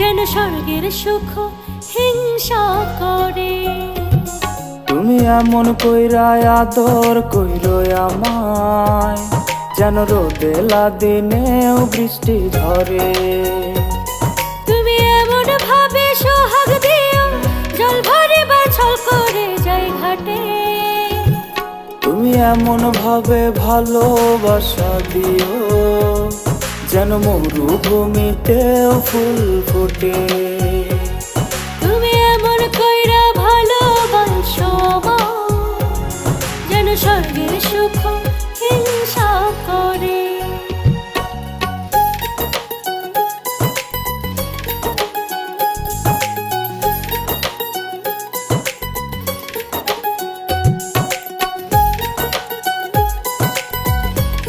স্বর্গের সুখ হিংসা করে। তুমি এমন কইরা আদর কইর আমায় যেন রোদেলা দিনেও বৃষ্টি ধরে তুমি এমন ভাবে সোহাগ দিও জল ভরে বা ছল করে যাই ঘাটে। তুমি এমন ভাবে ভালোবাসা দিও যেন মরুভূমিতেও ফুল ফোটে। তুমি এমন কইরা ভালোবাসো যেন স্বর্গে সুখ